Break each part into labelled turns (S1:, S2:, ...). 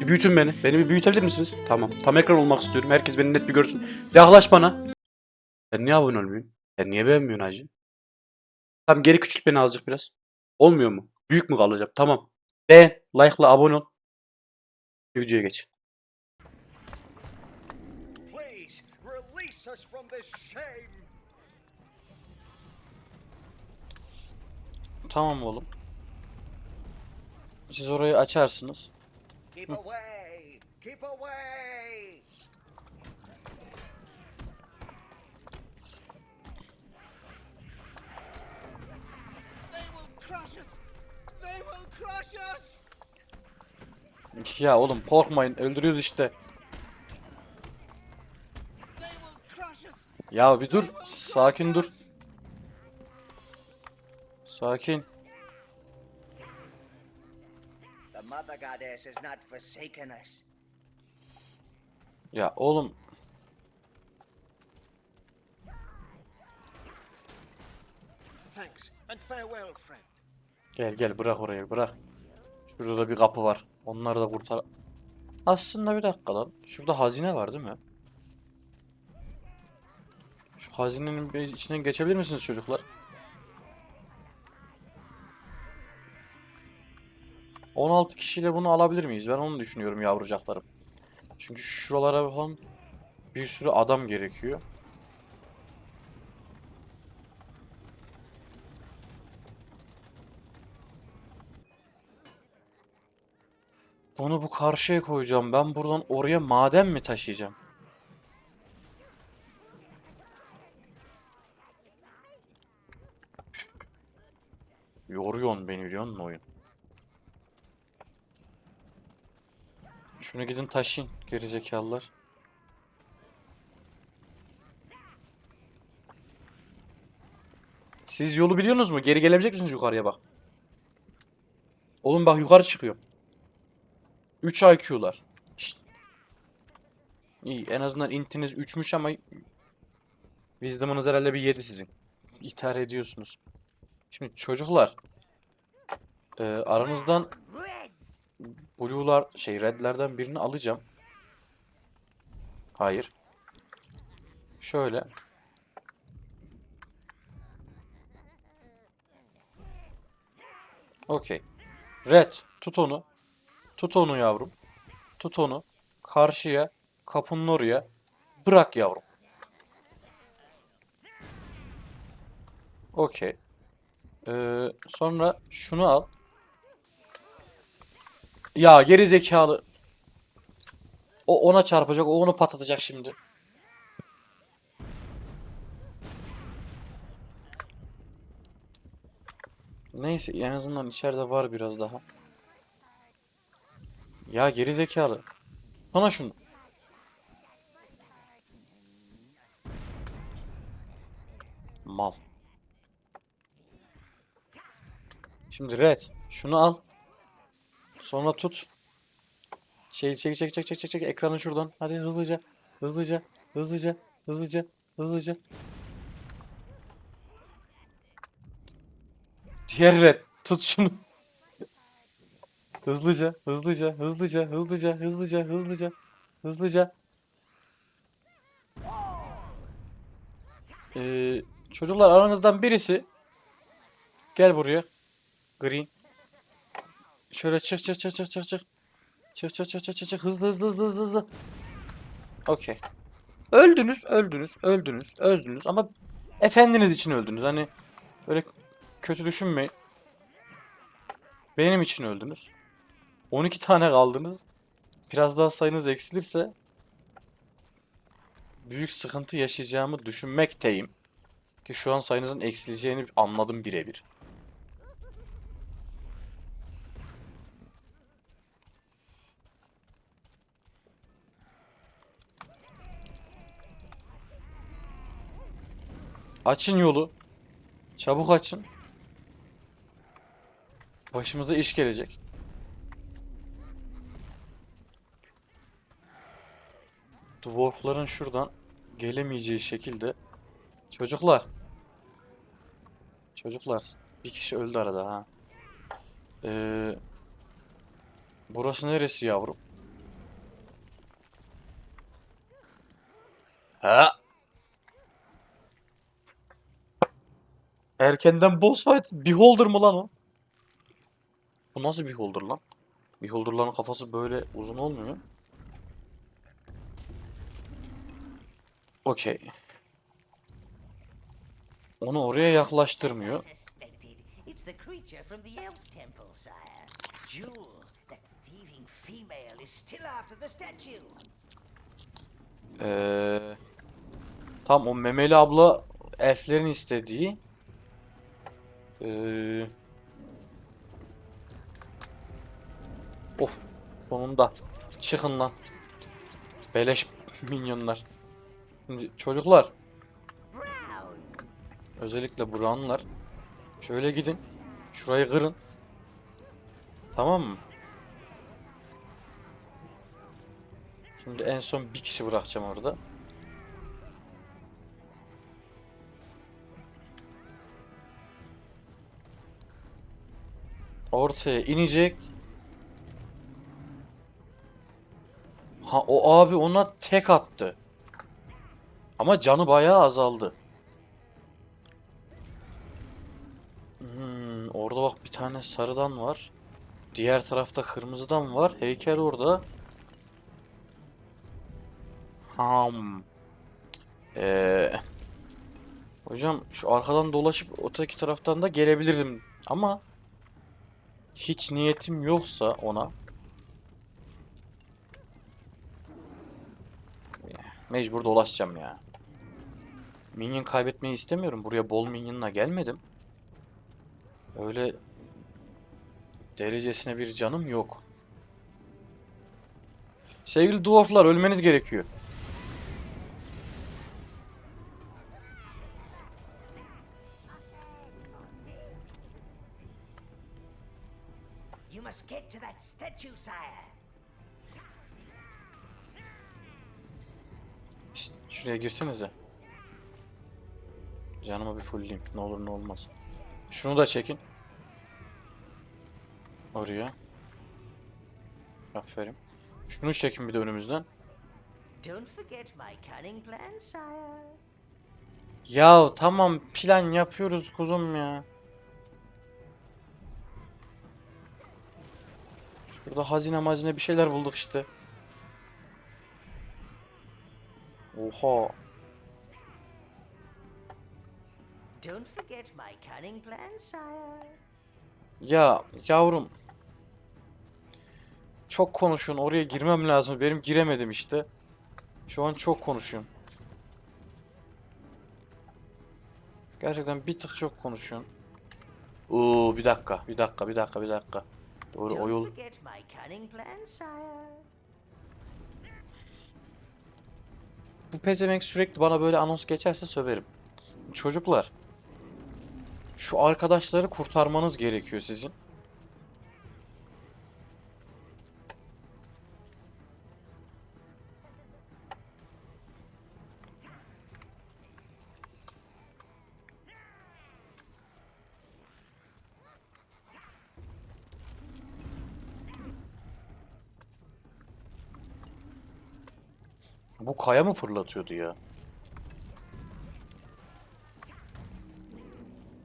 S1: Bir büyütün beni. Beni bir büyütebilir misiniz? Tamam. Tam ekran olmak istiyorum. Herkes beni net bir görsün. Yaklaş bana. Sen niye abone olmuyorsun? Sen niye beğenmiyorsun hacı? Tamam geri küçült beni azıcık biraz. Olmuyor mu? Büyük mü kalacağım? Tamam. Beğen, like'la abone ol. Videoya geç. Tamam oğlum. Siz orayı açarsınız.
S2: Keep away! Keep away!
S3: They will crush us! They will crush us!
S1: Ya oğlum korkmayın öldürüyoruz işte. Ya bir dur. Sakin dur. Sakin.
S2: Mother Goddess has not forsaken us.
S1: Ya oğlum.
S3: Thanks and farewell, friend.
S1: Gel gel bırak orayı bırak. Şurada da bir kapı var. Onları da kurtar. Aslında bir dakika lan. Şurada hazine var değil mi? Şu hazinenin içinden geçebilir misiniz çocuklar? ...16 kişiyle bunu alabilir miyiz? Ben onu düşünüyorum yavrucaklarım. Çünkü şuralara falan... ...bir sürü adam gerekiyor. Bunu bu karşıya koyacağım. Ben buradan oraya maden mi taşıyacağım? Yoruyorsun beni biliyor musun oyun? Şunu gidin taşıyın gerizekalılar. Siz yolu biliyorsunuz mu? Geri gelebilecek misiniz yukarıya bak. Oğlum bak yukarı çıkıyor. 3 IQ'lar. İyi en azından intiniz 3'müş ama Wisdom'ınız herhalde bir 7 sizin. İthar ediyorsunuz. Şimdi çocuklar e, aranızdan Blue'lar şey redlerden birini alacağım. Hayır. Şöyle. Okey. Red tut onu. Tut onu yavrum. Tut onu. Karşıya, kapının oraya. Bırak yavrum. Okey. Ee, sonra şunu al. Ya geri zekalı. O ona çarpacak, o onu patlatacak şimdi. Neyse en azından içeride var biraz daha. Ya geri zekalı. Bana şunu. Mal. Şimdi red. Şunu al. Sonra tut. Şey çek çek çek çek çek çek ekranı şuradan. Hadi hızlıca. Hızlıca. Hızlıca. Hızlıca. Hızlıca. Diğer red. Tut şunu. Hızlıca, hızlıca, hızlıca, hızlıca, hızlıca, hızlıca, hızlıca. Ee, çocuklar aranızdan birisi gel buraya. Green. Şöyle çık çık çık çık çık çık. Çık çık çık çık çık çık hızlı hızlı hızlı hızlı hızlı. Okey. Öldünüz, öldünüz, öldünüz, öldünüz ama efendiniz için öldünüz. Hani böyle kötü düşünmeyin. Benim için öldünüz. 12 tane kaldınız. Biraz daha sayınız eksilirse büyük sıkıntı yaşayacağımı düşünmekteyim. Ki şu an sayınızın eksileceğini anladım birebir. Açın yolu. Çabuk açın. Başımıza iş gelecek. Dwarfların şuradan gelemeyeceği şekilde Çocuklar Çocuklar bir kişi öldü arada ha. Ee, Burası neresi yavrum? Ha? Erkenden boss fight. Beholder mı lan o? Bu nasıl Beholder lan? Beholder'ların kafası böyle uzun olmuyor. Okey. Onu oraya yaklaştırmıyor. Ee, tam o memeli abla elflerin istediği. Ee, of sonunda çıkın lan. Beleş minyonlar. Şimdi çocuklar özellikle Brown'lar şöyle gidin. Şurayı kırın. Tamam mı? Şimdi en son bir kişi bırakacağım orada. Ortaya inecek. Ha o abi ona tek attı. Ama canı bayağı azaldı. Hmm, orada bak bir tane sarıdan var. Diğer tarafta kırmızıdan var. Heykel orada. Ham. Ee, hocam şu arkadan dolaşıp öteki taraftan da gelebilirim. Ama hiç niyetim yoksa ona mecbur dolaşacağım ya. Minyon kaybetmeyi istemiyorum. Buraya bol minyonla gelmedim. Öyle derecesine bir canım yok. Sevgili dwarflar ölmeniz gerekiyor.
S4: Must get to that statue, sire.
S1: Şşt, şuraya girsenize. Canımı bir fullleyeyim. Ne olur ne olmaz. Şunu da çekin. Oraya. Aferin. Şunu çekin bir de önümüzden.
S4: Don't forget my cunning plan, sire.
S1: Ya tamam plan yapıyoruz kuzum ya. Şurada hazine mazine bir şeyler bulduk işte. Oha.
S4: Don't forget my cunning plan, sire.
S1: Ya yavrum. Çok konuşuyorsun. Oraya girmem lazım. Benim giremedim işte. Şu an çok konuşuyorsun. Gerçekten bir tık çok konuşuyorsun. Oo bir dakika, bir dakika, bir dakika, bir dakika. Doğru o yol. Bu pezevenk sürekli bana böyle anons geçerse söverim. Çocuklar. Şu arkadaşları kurtarmanız gerekiyor sizin. Bu kaya mı fırlatıyordu ya?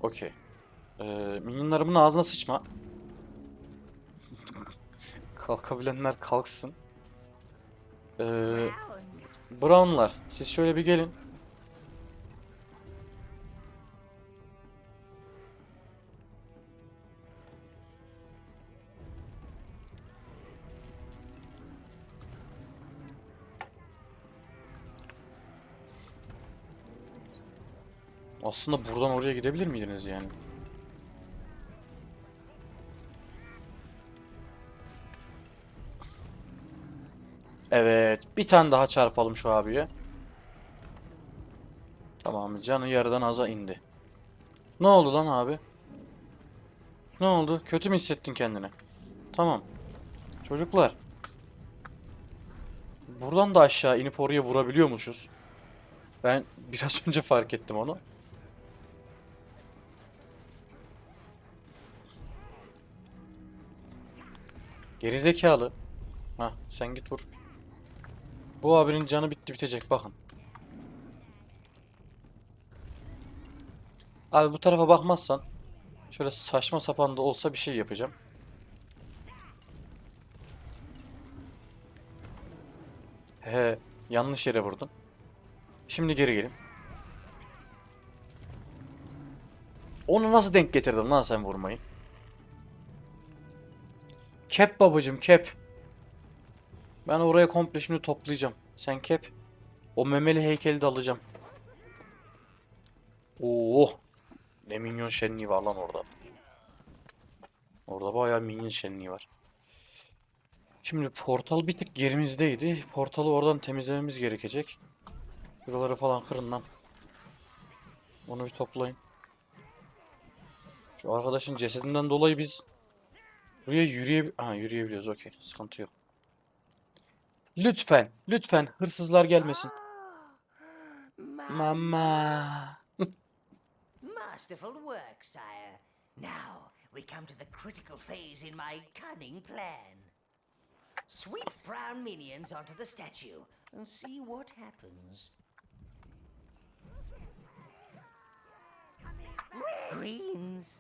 S1: Okey. Ee, minyonlarımın ağzına sıçma. Kalkabilenler kalksın. Ee. Brown'lar siz şöyle bir gelin. Aslında buradan oraya gidebilir miydiniz yani? Evet, bir tane daha çarpalım şu abiye. Tamam, canı yarıdan aza indi. Ne oldu lan abi? Ne oldu? Kötü mü hissettin kendini? Tamam. Çocuklar. Buradan da aşağı inip oraya vurabiliyormuşuz. Ben biraz önce fark ettim onu. Gerizekalı. Ha sen git vur. Bu abinin canı bitti bitecek bakın. Abi bu tarafa bakmazsan şöyle saçma sapan da olsa bir şey yapacağım. He yanlış yere vurdun. Şimdi geri gelin. Onu nasıl denk getirdin lan sen vurmayı? Kep babacım kep. Ben oraya komple şimdi toplayacağım. Sen kep. O memeli heykeli de alacağım. Oo. Ne minyon şenliği var lan orada. Orada bayağı minyon şenliği var. Şimdi portal bir tık gerimizdeydi. Portalı oradan temizlememiz gerekecek. Buraları falan kırın lan. Onu bir toplayın. Şu arkadaşın cesedinden dolayı biz buraya yürüye ha yürüyebiliyoruz. Okey. Sıkıntı yok. Lütfen, lütfen hırsızlar gelmesin. Mama.
S4: Masterful work, sire. Now we come to the critical phase in my cunning plan. Sweep brown minions onto the statue and see what happens. Greens.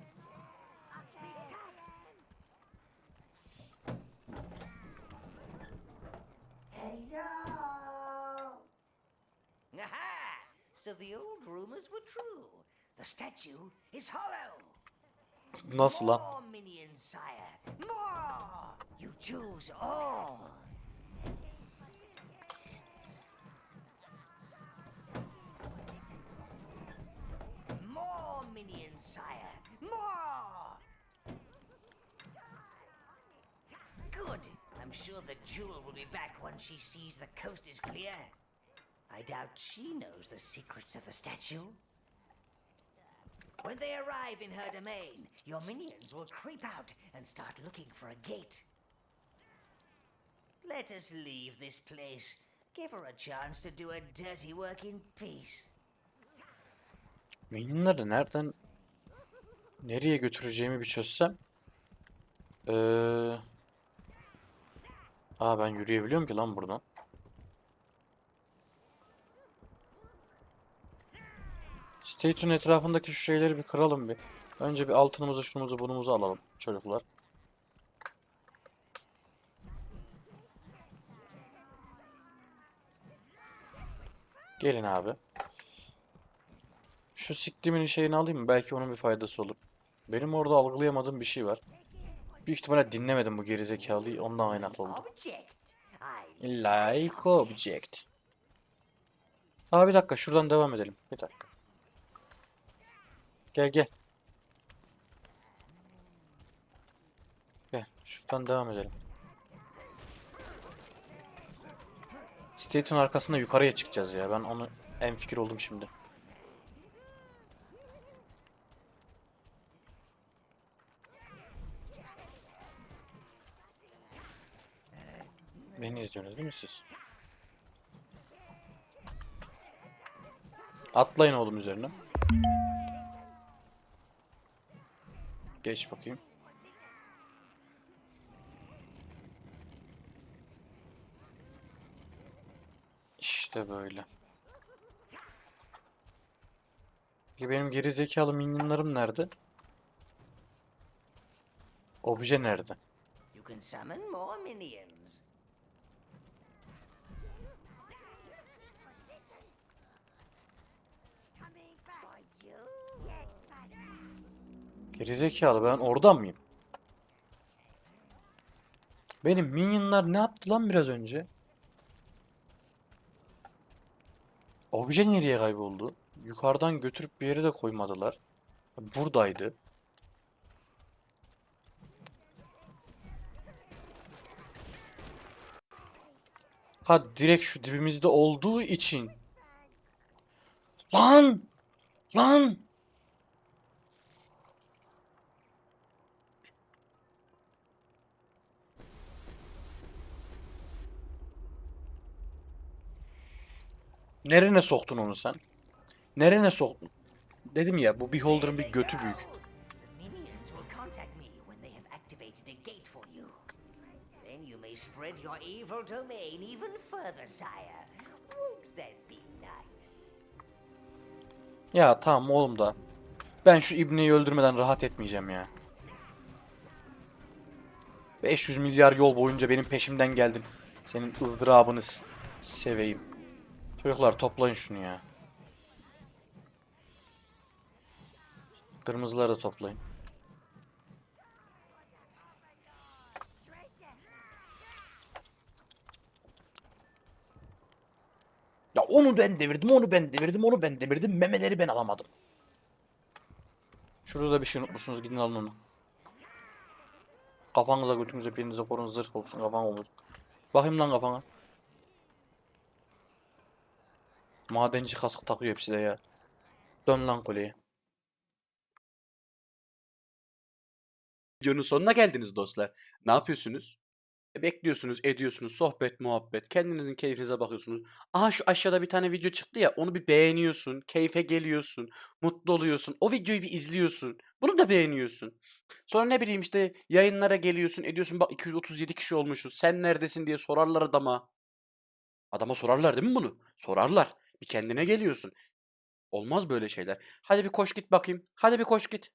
S4: So the old rumors were true. The statue is hollow.
S1: Nasıl lan?
S4: More minions, sire. More. You choose all. More minions, sire. More. Good. I'm sure the jewel will be back once she sees the coast is clear. I doubt she knows the secrets of the statue. When they arrive in her domain, your minions will creep out and start looking for a gate. Let us leave this place. Give her a chance to do her dirty work in peace.
S1: Minyonları nereden nereye götüreceğimi bir çözsem. Ee... Aa ben yürüyebiliyorum ki lan buradan. Statü'nün etrafındaki şu şeyleri bir kıralım bir. Önce bir altınımızı, şunumuzu, bunumuzu alalım çocuklar. Gelin abi. Şu siktimin şeyini alayım mı? Belki onun bir faydası olur. Benim orada algılayamadığım bir şey var. Büyük ihtimalle dinlemedim bu gerizekalıyı. Ondan kaynaklı oldu. Like object. Aa bir dakika şuradan devam edelim. Bir dakika. Gel gel. Gel şuradan devam edelim. State'in arkasında yukarıya çıkacağız ya. Ben onu en fikir oldum şimdi. Beni izliyorsunuz değil mi siz? Atlayın oğlum üzerine. Geç bakayım. İşte böyle. Peki benim geri zekalı minyonlarım nerede? Obje nerede?
S4: You can summon more minions. For you.
S1: Gerizekalı ben orada mıyım? Benim minyonlar ne yaptı lan biraz önce? Obje nereye kayboldu? Yukarıdan götürüp bir yere de koymadılar. Buradaydı. Ha direkt şu dibimizde olduğu için. Lan! Lan! Nerene soktun onu sen? Nerene soktun? Dedim ya bu Beholder'ın bir götü büyük.
S4: Spread your evil domain even further, sire. Won't that be nice?
S1: Ya tamam oğlum da. Ben şu İbni'yi öldürmeden rahat etmeyeceğim ya. 500 milyar yol boyunca benim peşimden geldin. Senin ızdırabını seveyim. Çocuklar toplayın şunu ya. Kırmızıları da toplayın. Ya onu ben devirdim, onu ben devirdim, onu ben devirdim. Memeleri ben alamadım. Şurada da bir şey unutmuşsunuz. Gidin alın onu. Kafanıza götünüze birinize korun zırh olsun kafan olur. Bakayım lan kafana. Madenci kask takıyor hepsi de ya. Dön lan kuleye.
S5: Videonun sonuna geldiniz dostlar. Ne yapıyorsunuz? E, Bekliyorsunuz, ediyorsunuz, sohbet, muhabbet. Kendinizin keyfinize bakıyorsunuz. Aha şu aşağıda bir tane video çıktı ya, onu bir beğeniyorsun, keyfe geliyorsun, mutlu oluyorsun. O videoyu bir izliyorsun. Bunu da beğeniyorsun. Sonra ne bileyim işte yayınlara geliyorsun, ediyorsun. Bak 237 kişi olmuşuz. Sen neredesin diye sorarlar adama. Adama sorarlar değil mi bunu? Sorarlar. Bir kendine geliyorsun. Olmaz böyle şeyler. Hadi bir koş git bakayım. Hadi bir koş git.